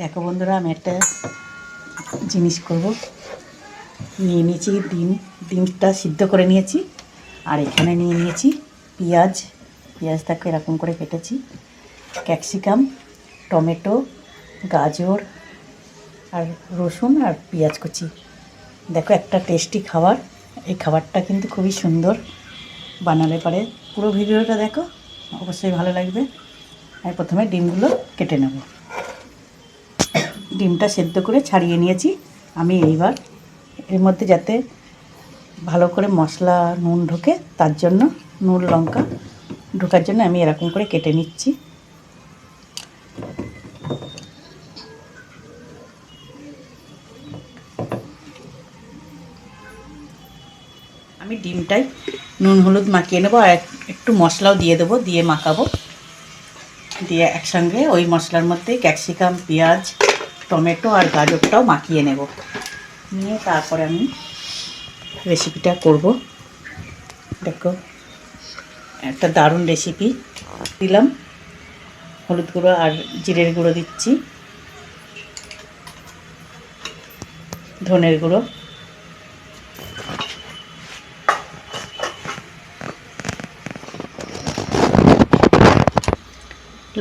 দেখো বন্ধুরা, আমি একটা জিনিস করব। নিয়ে নিয়েছি ডিম, ডিমটা সিদ্ধ করে নিয়েছি, আর এখানে নিয়ে নিয়েছি পেঁয়াজ। পেঁয়াজটাকে এরকম করে কেটেছি। ক্যাপসিকাম, টমেটো, গাজর, আর রসুন আর পেঁয়াজ কুচি। দেখো, একটা টেস্টি খাবার। এই খাবারটা কিন্তু খুবই সুন্দর বানালে পারে। পুরো ভিডিওটা দেখো, অবশ্যই ভালো লাগবে। আমি প্রথমে ডিমগুলো কেটে নেব। ডিমটা সেদ্ধ করে ছাড়িয়ে নিয়েছি। আমি এইবার এর মধ্যে যাতে ভালো করে মশলা, নুন ঢোকে, তার জন্য নুন, লঙ্কা ঢোকার জন্য আমি এরকম করে কেটে নিচ্ছি। আমি ডিমটাই নুন, হলুদ মাখিয়ে নেব আর একটু মশলাও দিয়ে দেবো, দিয়ে মাখাবো। দিয়ে একসঙ্গে ওই মশলার মধ্যে ক্যাপসিকাম, পেঁয়াজ টমেটো আর গাজরটাও মাখিয়ে নেব। নিয়ে তারপরে আমি রেসিপিটা করব। দেখো, একটা দারুণ রেসিপি দিলাম। হলুদ গুঁড়ো আর জিরের গুঁড়ো দিচ্ছি। ধনের গুঁড়ো।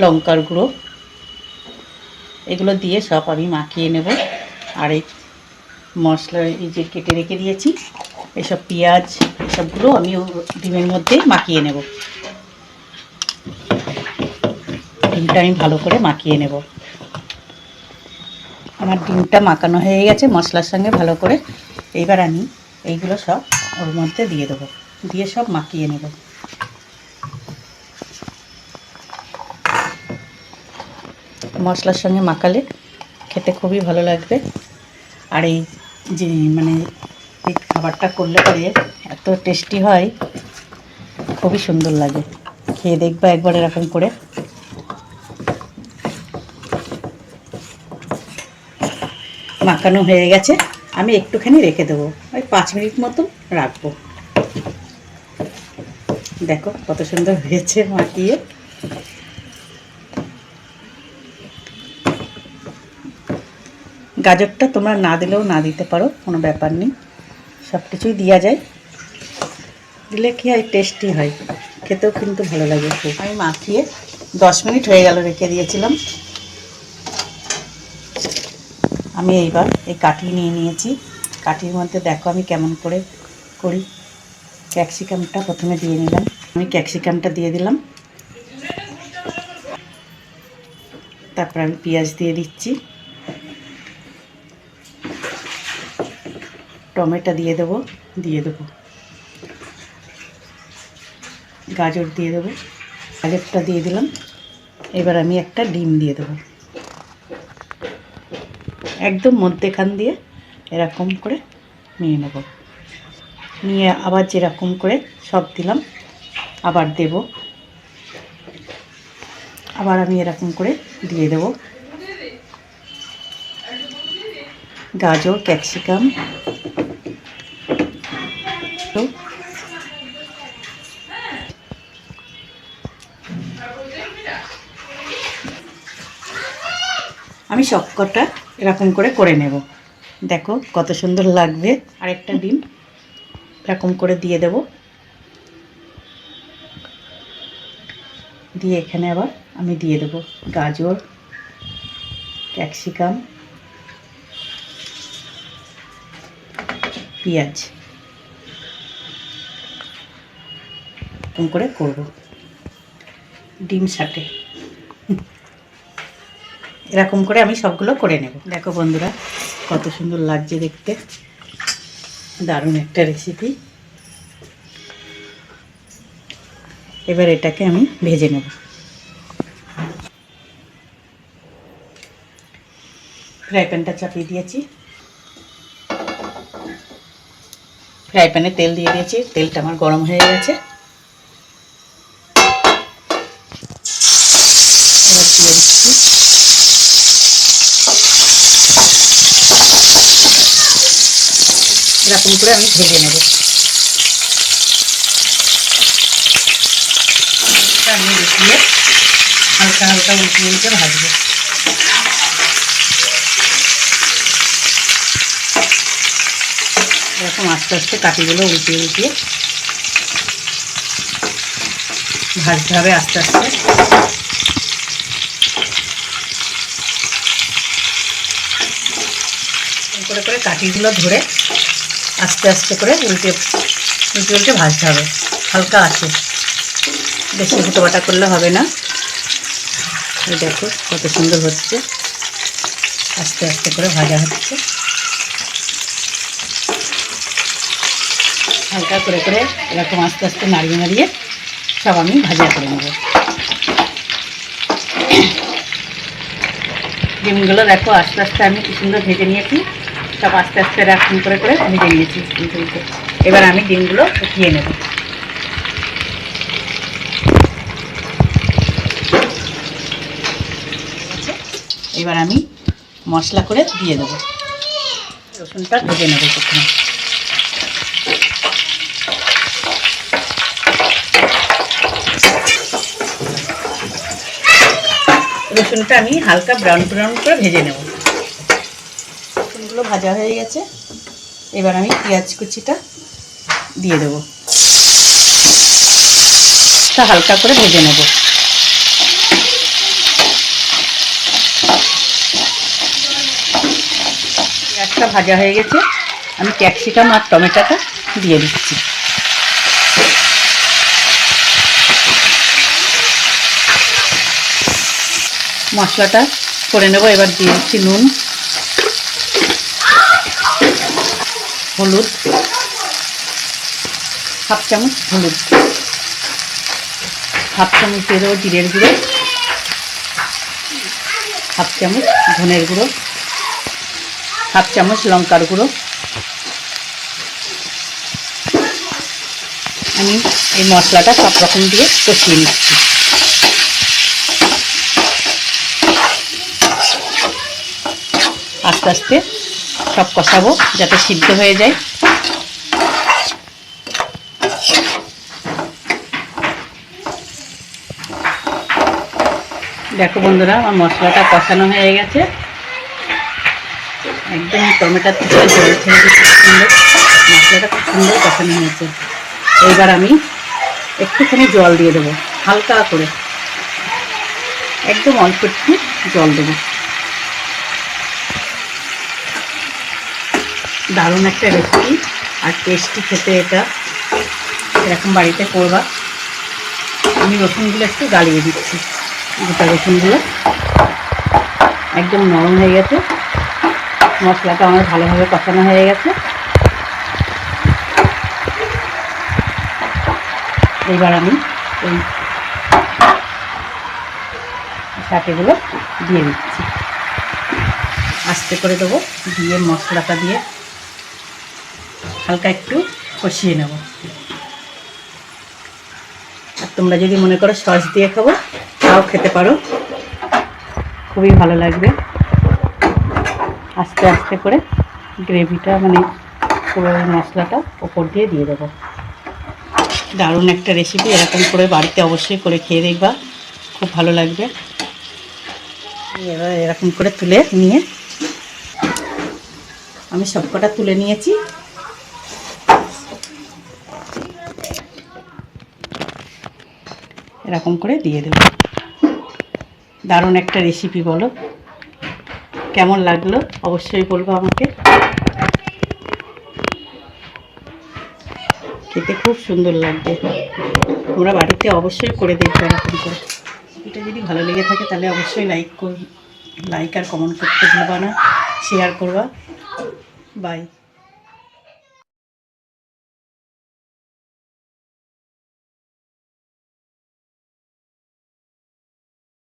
লঙ্কার গুঁড়ো। এগুলো দিয়ে সব আমি মাখিয়ে নেব। আর এই মশলা এই যে কেটে রেখে দিয়েছি, এসব পেঁয়াজ, এসবগুলো আমি ডিমের মধ্যে মাখিয়ে নেব। ডিমটা আমি ভালো করে মাখিয়ে নেব। আমার ডিমটা মাখানো হয়ে গেছে, মশলার সঙ্গে ভালো করে। এইবার আমি এইগুলো সব ওর মধ্যে দিয়ে দেবো। দিয়ে সব মাখিয়ে নেব। মশলার সঙ্গে মাখালে খেতে খুবই ভালো লাগবে। আর এই যে মানে এই খাবারটা করলে পরে এত টেস্টি হয়, খুবই সুন্দর লাগে। খেয়ে দেখবা একবার এরকম করে। মাখানো হয়ে গেছে। আমি একটুখানি রেখে দেবো। ওই পাঁচ মিনিট মতো রাখব। দেখো কত সুন্দর হয়েছে মাখিয়ে। গাজরটা তোমরা না দিলেও না দিতে পারো, কোনো ব্যাপার নেই। সব কিছুই দেওয়া যায়। দিলে কি হয় টেস্টি হয়। খেতেও কিন্তু ভালো লাগে খুব। আমি মাখিয়ে দশ মিনিট হয়ে গেল রেখে দিয়েছিলাম। আমি এইবার এই কাঠি নিয়ে নিয়েছি। কাঠির মধ্যে দেখো আমি কেমন করে করি। ক্যাপসিকামটা প্রথমে দিয়ে নিলাম। আমি ক্যাপসিকামটা দিয়ে দিলাম। তারপর আমি পেঁয়াজ দিয়ে দিচ্ছি। টমেটো দিয়ে দেবো দিয়ে দেবো। গাজর দিয়ে দেবো, গাজরটা দিয়ে দিলাম। এবার আমি একটা ডিম দিয়ে দেবো। একদম মধ্যেখান দিয়ে এরকম করে নিয়ে নেব। নিয়ে আবার যেরকম করে সব দিলাম, আবার দেব। আবার আমি এরকম করে দিয়ে দেব। গাজর, ক্যাপসিকাম আমি সবকটা এরকম করে করে নেব। দেখো কত সুন্দর লাগবে। আরেকটা ডিম এরকম করে দিয়ে দেব। দিয়ে এখানে আবার আমি দিয়ে দেব গাজর, ক্যাপসিকাম, পেঁয়াজ। এরকম করে করব। ডিম সাথে এরকম করে আমি সবগুলো করে নেব। দেখো বন্ধুরা, কত সুন্দর লাগছে দেখতে। দারুণ একটা রেসিপি এবার এটাকে আমি ভেজে নেব। ফ্রাই প্যানটা চাপিয়ে দিয়েছি। ফ্রাই প্যানে তেল দিয়ে দিয়েছি। তেলটা আমার গরম হয়ে গেছে। এরকম করে আমি ভেজে নেব। আমি দেখিয়ে হালকা হালকা উল্টে উল্টে ভাজবো। এরকম আস্তে আস্তে কাটিগুলো উল্টে উল্টিয়ে ভাজতে হবে আস্তে আস্তে। করে করে কাঠিগুলো ধরে আস্তে আস্তে করে উল্টে উল্টে উল্টে ভাজতে হবে। হালকা আছে। বেশি ফুটো বাটা করলে হবে না। দেখো কত সুন্দর হচ্ছে। আস্তে আস্তে করে ভাজা হচ্ছে। হালকা করে করে এরকম আস্তে আস্তে নাড়িয়ে নাড়িয়ে সব আমি ভাজা করে নেব। ডিমগুলো দেখো আস্তে আস্তে আমি কি সুন্দর ভেজে নিয়েছি। সব আস্তে আস্তে এরকম করে করে ভেজে উল্টে। এবার আমি ডিমগুলো শুকিয়ে নেব। এবার আমি মশলা করে দিয়ে দেবো রসুনটা ভেজে নেব প্রথমে রসুনটা আমি হালকা ব্রাউন ব্রাউন করে ভেজে নেব রসুনগুলো ভাজা হয়ে গেছে। এবার আমি পেঁয়াজ কুচিটা দিয়ে দেবো। হালকা করে ভেজে নেব। পেঁয়াজটা ভাজা হয়ে গেছে। আমি ক্যাপসিকাম আর টমেটোটা দিয়ে দিচ্ছি। মশলাটা করে নেব। এবার দিয়ে দিচ্ছি নুন। হলুদ। হাফ চামচ হলুদ। হাফ চামচ দিয়ে দেবো জিরের গুঁড়ো। হাফ চামচ ধনের গুঁড়ো। হাফ চামচ লঙ্কার গুঁড়ো। আমি এই মশলাটা সব রকম দিয়ে কষিয়ে নিচ্ছি। আস্তে আস্তে সব কষাবো যাতে সিদ্ধ হয়ে যায়। দেখো বন্ধুরা, আমার মশলাটা কষানো হয়ে গেছে। একদম টমেটোর থেকে জল ছেড়ে খুব সুন্দর। মশলাটা খুব সুন্দর কষানো হয়েছে। এইবার আমি একটুখানি জল দিয়ে দেবো, হালকা করে। একদম অল্প একটু জল দেবো। দারুণ একটা রেসিপি আর টেস্টি খেতে এটা। এরকম বাড়িতে করবা। আমি রসুনগুলো একটু গালিয়ে দিচ্ছি। গোটা রসুনগুলো একদম নরম হয়ে গেছে। মশলাটা আমার ভালোভাবে কষানো হয়ে গেছে। এইবার আমি এই শাকেগুলো দিয়ে দিচ্ছি। আস্তে করে দেবো। দিয়ে মশলাটা দিয়ে হালকা একটু কষিয়ে নেব। আর তোমরা যদি মনে করো সস দিয়ে খাব, তাও খেতে পারো। খুবই ভালো লাগবে। আস্তে আস্তে করে গ্রেভিটা মানে পুরো মশলাটা ওপর দিয়ে দিয়ে দেবো। দারুণ একটা রেসিপি এরকম করে বাড়িতে অবশ্যই করে খেয়ে দেখবা। খুব ভালো লাগবে। এবার এরকম করে তুলে নিয়ে আমি সবকটা তুলে নিয়েছি। এরকম করে দিয়ে দেবো। দারুণ একটা রেসিপি বলো। কেমন লাগল? অবশ্যই বলব আমাকে। খেতে খুব সুন্দর লাগবে। তোমরা বাড়িতে অবশ্যই করে দেখবে এরকম করে। এটা যদি ভালো লেগে থাকে, তাহলে অবশ্যই লাইক কর। লাইক আর কমেন্ট করতে ভুলবা না। শেয়ার করবা। বাই